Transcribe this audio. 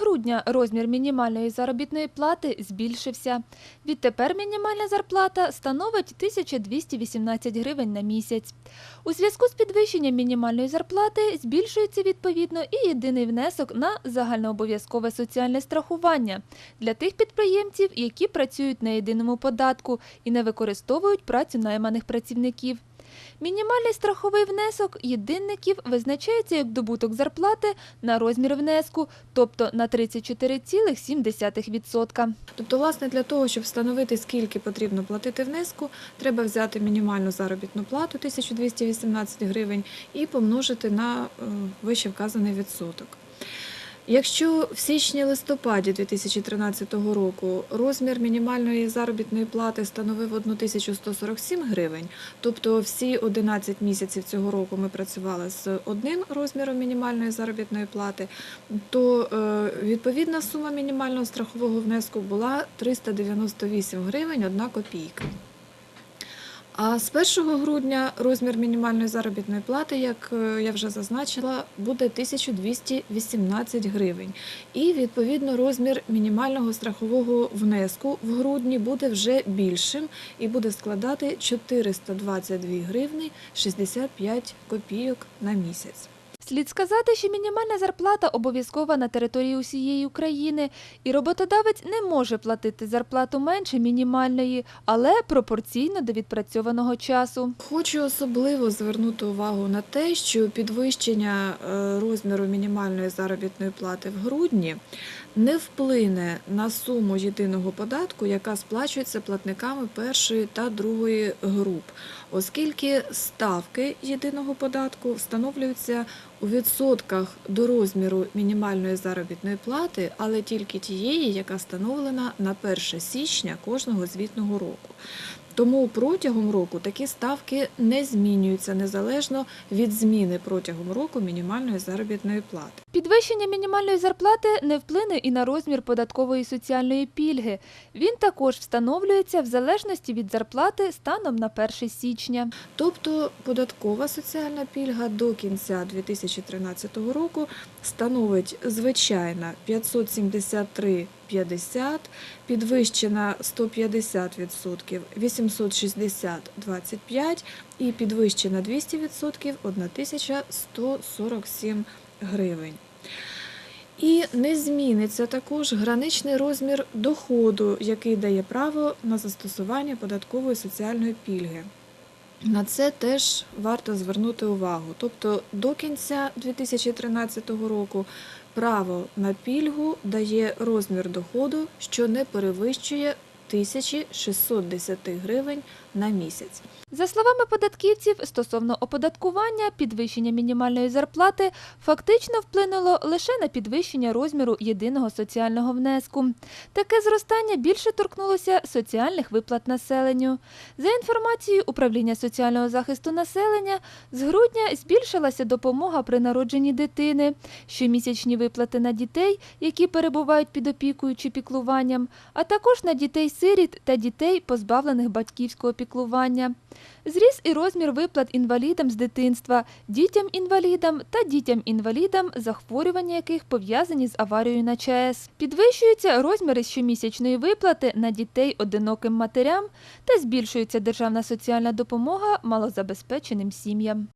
грудня розмір мінімальної заробітної плати збільшився. Відтепер мінімальна зарплата становить 1218 гривень на місяць. У зв'язку з підвищенням мінімальної зарплати збільшується відповідно і єдиний внесок на загальнообов'язкове соціальне страхування для тих підприємців, які працюють на єдиному податку і не використовують працю найманих працівників. Мінімальний страховий внесок єдинників визначається як добуток зарплати на розмір внеску, тобто на 34,7%. Тобто, власне, для того, щоб встановити, скільки потрібно платити внеску, треба взяти мінімальну заробітну плату 1218 гривень і помножити на е, вище вказаний відсоток. Якщо в січні-листопаді 2013 року розмір мінімальної заробітної плати становив 1147 гривень, тобто всі 11 місяців цього року ми працювали з одним розміром мінімальної заробітної плати, то е, відповідна сума мінімального страхового внеску була 398 гривень 1 копійка. А з 1 грудня розмір мінімальної заробітної плати, як е, я вже зазначила, буде 1218 гривень. І відповідно розмір мінімального страхового внеску в грудні буде вже більшим і буде складати 422 гривні 65 копійок на місяць. Слід сказати, що мінімальна зарплата обов'язкова на території усієї України, і роботодавець не може платити зарплату менше мінімальної, але пропорційно до відпрацьованого часу. Хочу особливо звернути увагу на те, що підвищення е, розміру мінімальної заробітної плати в грудні не вплине на суму єдиного податку, яка сплачується платниками першої та другої груп, оскільки ставки єдиного податку встановлюються у відсотках до розміру мінімальної заробітної плати, але тільки тієї, яка встановлена на 1 січня кожного звітного року. Тому протягом року такі ставки не змінюються незалежно від зміни протягом року мінімальної заробітної плати. Підвищення мінімальної зарплати не вплине і на розмір податкової соціальної пільги. Він також встановлюється в залежності від зарплати станом на 1 січня. Тобто податкова соціальна пільга до кінця 2013 року становить звичайно 573 50, підвищена 150%, 860 25 і підвищена 200% 1147 гривень. І не зміниться також граничний розмір доходу, який дає право на застосування податкової соціальної пільги. На це теж варто звернути увагу. Тобто до кінця 2013 року право на пільгу дає розмір доходу, що не перевищує 1610 гривень на місяць. За словами податківців, стосовно оподаткування, підвищення мінімальної зарплати фактично вплинуло лише на підвищення розміру єдиного соціального внеску. Таке зростання більше торкнулося соціальних виплат населенню. За інформацією Управління соціального захисту населення, з грудня збільшилася допомога при народженні дитини, щомісячні виплати на дітей, які перебувають під опікою чи піклуванням, а також на дітей-сиріт та дітей, позбавлених батьківського піклування. Зріс і розмір виплат інвалідам з дитинства, дітям-інвалідам та дітям-інвалідам, захворювання яких пов'язані з аварією на ЧАЕС. Підвищуються розміри щомісячної виплати на дітей одиноким матерям та збільшується державна соціальна допомога малозабезпеченим сім'ям.